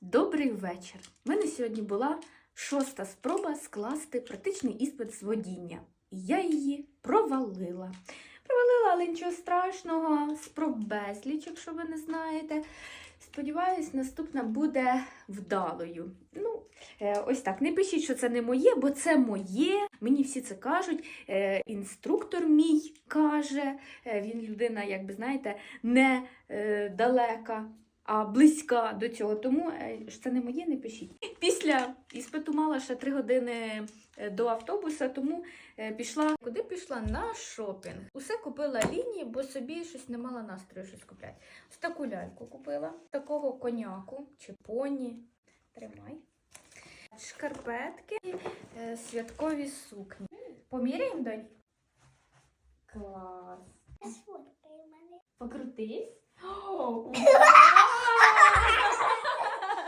Добрий вечір. У мене сьогодні була шоста спроба скласти практичний іспит з водіння. І я її провалила. Провалила, але нічого страшного, спроб безліч, якщо ви не знаєте. Сподіваюсь, наступна буде вдалою. Ну, е, ось так. Не пишіть, що це не моє, бо це моє. Мені всі це кажуть. Е, Інструктор мій каже. Е, Він людина, як би знаєте, не далека, близька до цього. Тому е, що це не моє, не пишіть. Після іспиту мала ще три години е, до автобуса, тому е, пішла. Куди пішла? На шопінг. Усе купила лінії, бо собі щось не мала настрою щось купляти. Ось таку ляльку купила, такого коняку чи поні. Тримай. Шкарпетки, святкові сукні. Поміряємо, донь? Клас. Покрутись.